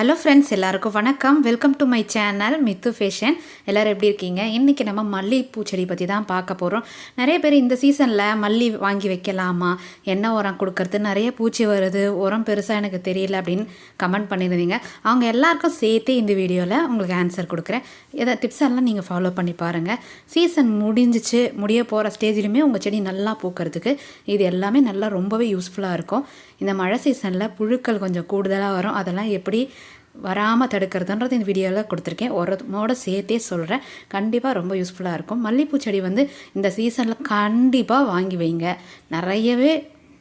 Hello friends எல்லாருக்கும் வணக்கம். Welcome to my channel Mithu fashion எல்லோரும் எப்படி இருக்கீங்க? இன்றைக்கி நம்ம மல்லிகைப்பூ செடி பற்றி தான் பார்க்க போகிறோம் நிறைய பேர் இந்த சீசனில் மல்லி வாங்கி வைக்கலாமா? என்ன உரம் கொடுக்கறது? நிறைய பூச்சி வருது. உரம் பெருசாக எனக்கு தெரியல அப்படின்னு கமெண்ட் பண்ணியிருந்தீங்க அவங்க எல்லாருக்கும் சேர்த்து இந்த வீடியோவில் உங்களுக்கு ஆன்சர் கொடுக்குறேன். எதாவது டிப்ஸ் எல்லாம் நீங்கள் ஃபாலோ பண்ணி பாருங்கள் சீசன் முடிஞ்சிச்சு முடிய போகிற ஸ்டேஜ்லையுமே உங்கள் செடி நல்லா பூக்கிறதுக்கு இது எல்லாமே நல்லா ரொம்பவே யூஸ்ஃபுல்லாக இருக்கும். இந்த மழை சீசனில் புழுக்கள் கொஞ்சம் கூடுதலாக வரும். அதெல்லாம் எப்படி வராமல் தடுக்கிறதுன்றது இந்த வீடியோவில் கொடுத்துருக்கேன். உரமோட சேர்த்தே சொல்கிறேன் கண்டிப்பாக ரொம்ப யூஸ்ஃபுல்லாக இருக்கும். மல்லிகைப்பூ செடி வந்து இந்த சீசனில் கண்டிப்பாக வாங்கி வைங்க. நிறையவே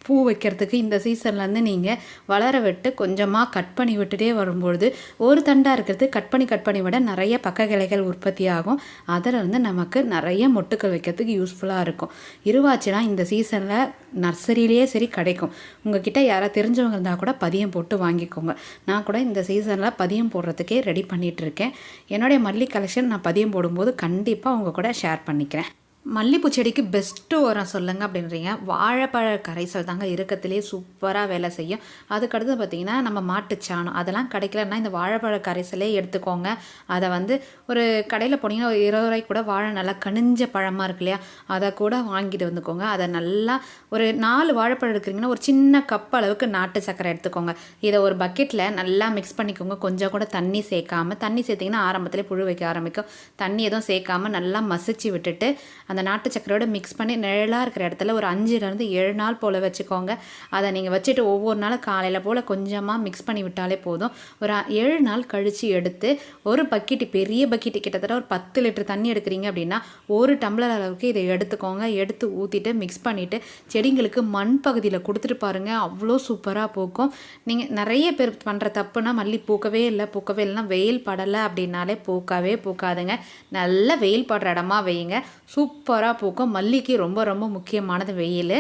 பூ வைக்கிறதுக்கு இந்த சீசன்லேருந்து நீங்கள் வளர விட்டு கொஞ்சமாக கட் பண்ணி விட்டுட்டே வரும்பொழுது ஒரு தண்டாக இருக்கிறது கட் பண்ணி கட் பண்ணி விட நிறைய பக்க கிளைகள் உற்பத்தி ஆகும். அதில் வந்து நமக்கு நிறைய மொட்டுக்கள் வைக்கிறதுக்கு யூஸ்ஃபுல்லாக இருக்கும். இருவாச்சிலாம் இந்த சீசனில் நர்சரியிலேயே சரி கிடைக்கும். உங்ககிட்ட யாராவது தெரிஞ்சவங்க இருந்தால் கூட பதியம் போட்டு வாங்கிக்கோங்க. நான் கூட இந்த சீசனில் பதியம் போடுறதுக்கே ரெடி பண்ணிகிட்ருக்கேன் என்னுடைய மல்லி கலெக்ஷன் நான் பதியம் போடும்போது கண்டிப்பாக உங்கள் கூட ஷேர் பண்ணிக்கிறேன். மல்லிப்பூ செடிக்கு பெஸ்ட்டு உரம் சொல்லுங்கள் அப்படின்றீங்க. வாழைப்பழ கரைசல் தாங்க இருக்கத்துலேயே சூப்பராக வேலை செய்யும். அதுக்கடுத்து பார்த்திங்கன்னா நம்ம மாட்டுச்சாணம். அதெல்லாம் கிடைக்கலன்னா இந்த வாழைப்பழ கரைசலே எடுத்துக்கோங்க. அதை வந்து ஒரு கடையில் போனீங்கன்னா ஒரு இருபது ரூபாய்க்கு கூட வாழை நல்லா கனிஞ்ச பழமாக இருக்கு இல்லையா? அதை கூட வாங்கிட்டு வந்துக்கோங்க. அதை நல்லா ஒரு நாலு வாழைப்பழம் எடுக்கிறீங்கன்னா ஒரு சின்ன கப் அளவுக்கு நாட்டு சக்கரை எடுத்துக்கோங்க. இதை ஒரு பக்கெட்டில் நல்லா மிக்ஸ் பண்ணிக்கோங்க. கொஞ்சம் கூட தண்ணி சேர்க்காமல் தண்ணி சேர்த்திங்கன்னா ஆரம்பத்தில் புழு வைக்க ஆரம்பிக்கும். தண்ணி எதுவும் சேர்க்காமல் நல்லா மசிச்சு விட்டுட்டு அந்த நாட்டு சக்கரையோடு மிக்ஸ் பண்ணி நிழலாக இருக்கிற இடத்துல ஒரு அஞ்சுலேருந்து ஏழு நாள் போல் வச்சுக்கோங்க. அதை நீங்கள் வச்சுட்டு ஒவ்வொரு நாளும் காலையில் போல் கொஞ்சமாக மிக்ஸ் பண்ணி விட்டாலே போதும். ஒரு ஏழு நாள் கழித்து எடுத்து ஒரு பக்கெட்டு பெரிய பக்கெட்டு கிட்டத்தட்ட ஒரு பத்து லிட்டர் தண்ணி எடுக்கிறீங்க அப்படின்னா ஒரு டம்ளர் அளவுக்கு இதை எடுத்துக்கோங்க. எடுத்து ஊற்றிட்டு மிக்ஸ் பண்ணிவிட்டு செடிங்களுக்கு மண் பகுதியில் கொடுத்துட்டு பாருங்கள் அவ்வளோ சூப்பராக பூக்கும். நீங்கள் நிறைய பேர் பண்ணுற தப்புனா மல்லி பூக்கவே இல்லை பூக்கவே இல்லைன்னா வெயில் படலை அப்படின்னாலே பூக்காவே பூக்காதுங்க. நல்ல வெயில் படுற இடமா வையுங்க. சூப் சூப்பராக பூக்கும் மல்லிக்கு ரொம்ப ரொம்ப முக்கியமானது வெயில்.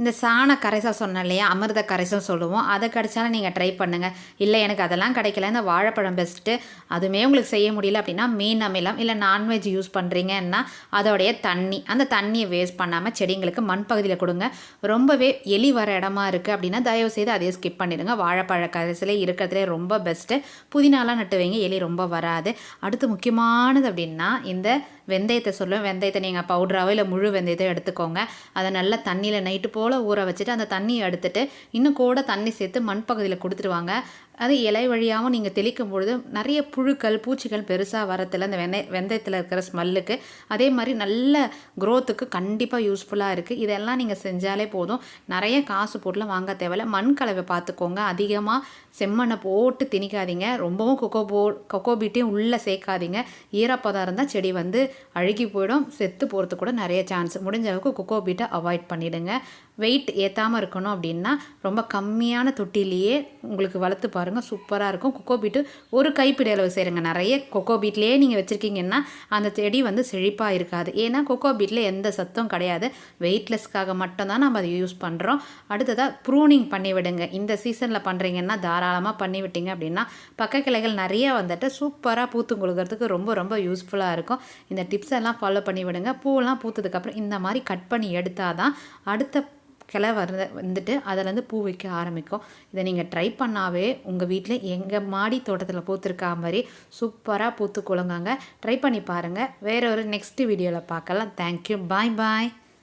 இந்த சாண கரைசல் சொன்னேன் இல்லையா? அமிர்த கரைசல் சொல்லுவோம். அதை கிடைச்சாலும் நீங்கள் ட்ரை பண்ணுங்கள் இல்லை எனக்கு அதெல்லாம் கிடைக்கல. இந்த வாழைப்பழம் பெஸ்ட்டு அதுவுமே உங்களுக்கு செய்ய முடியல அப்படின்னா மீன் அமிலம் இல்லை நான்வெஜ் யூஸ் பண்ணுறீங்கன்னா அதோடைய தண்ணி. அந்த தண்ணியை வேஸ்ட் பண்ணாமல் செடிங்களுக்கு மண் பகுதியில் கொடுங்க. ரொம்பவே எலி வர இடமா இருக்குது அப்படின்னா தயவு செய்து அதையே ஸ்கிப் பண்ணிடுங்க. வாழைப்பழ கரைசலே இருக்கிறதுலே ரொம்ப பெஸ்ட்டு புதினாலாம் நட்டு வைங்க எலி ரொம்ப வராது. அடுத்து முக்கியமானது அப்படின்னா இந்த வெந்தயத்தை சொல்லுவேன். வெந்தயத்தை நீங்கள் பவுட்ராவோ இல்லை முழு வெந்தயத்தை எடுத்துக்கோங்க. அதை நல்லா தண்ணியில் நைட்டு போல் ஊற வச்சுட்டு அந்த தண்ணியை எடுத்துட்டு இன்னும் கூட தண்ணி சேர்த்து மண் பகுதியில் கொடுத்துருவாங்க. அது இலை வழியாகவும் நீங்கள் தெளிக்கும் பொழுது நிறைய புழுக்கள் பூச்சிகள் பெருசாக வரத்தில் அந்த வெந்தய வெந்தயத்தில் இருக்கிற ஸ்மெல்லுக்கு அதே மாதிரி நல்ல க்ரோத்துக்கு கண்டிப்பாக யூஸ்ஃபுல்லாக இருக்குது இதெல்லாம் நீங்கள் செஞ்சாலே போதும். நிறைய காசு போட்டுலாம் வாங்க தேவையில்ல. மண் கலவை பார்த்துக்கோங்க. அதிகமாக செம்மண்ணை போட்டு திணிக்காதீங்க. ரொம்பவும் கொக்கோ போ கொக்கோ பீட்டையும் உள்ளே சேர்க்காதீங்க. ஈரப்பதம் இருந்தால் செடி வந்து அழுகி போயிடும். செத்து போகிறதுக்கு கூட நிறைய சான்ஸ் முடிஞ்ச அளவுக்கு கொக்கோ பீட்டை அவாய்ட் பண்ணிவிடுங்க வெயிட் ஏற்றாமல் இருக்கணும் அப்படின்னா ரொம்ப கம்மியான தொட்டிலேயே உங்களுக்கு வளர்த்து பாருங்கள் சூப்பராக இருக்கும். கொக்கோ பீட்டு ஒரு கைப்பிடி அளவு செய்கிறங்க நிறைய கொக்கோ பீட்லேயே நீங்கள் வச்சுருக்கீங்கன்னா அந்த செடி வந்து செழிப்பாக இருக்காது. ஏன்னா கொக்கோ பீட்டில் எந்த சத்தும் கிடையாது. வெயிட்லெஸ்க்காக மட்டும்தான் நம்ம அதை யூஸ் பண்ணுறோம் அடுத்ததாக ப்ரூனிங் பண்ணி விடுங்க. இந்த சீசனில் பண்ணுறீங்கன்னா தாராளமாக பண்ணி விட்டீங்க அப்படின்னா பக்க கிளைகள் நிறைய வந்துட்டு சூப்பராக பூத்து கொடுக்கறதுக்கு ரொம்ப ரொம்ப யூஸ்ஃபுல்லாக இருக்கும். இந்த டிப்ஸ் எல்லாம் ஃபாலோ பண்ணி விடுங்க. பூவெல்லாம் பூத்ததுக்கப்புறம் இந்த மாதிரி கட் பண்ணி எடுத்தால் தான் அடுத்த கிளை வர வந்துட்டு அதிலேருந்து பூ வைக்க ஆரம்பிக்கும். இதை நீங்கள் ட்ரை பண்ணாவே உங்கள் வீட்டில் எங்கள் மாடி தோட்டத்தில் பூத்துருக்கா மாதிரி சூப்பராக பூத்து குழங்காங்க ட்ரை பண்ணி பாருங்கள் வேற ஒரு நெக்ஸ்ட் வீடியோவில் பார்க்கலாம். தேங்க்யூ பாய் பாய்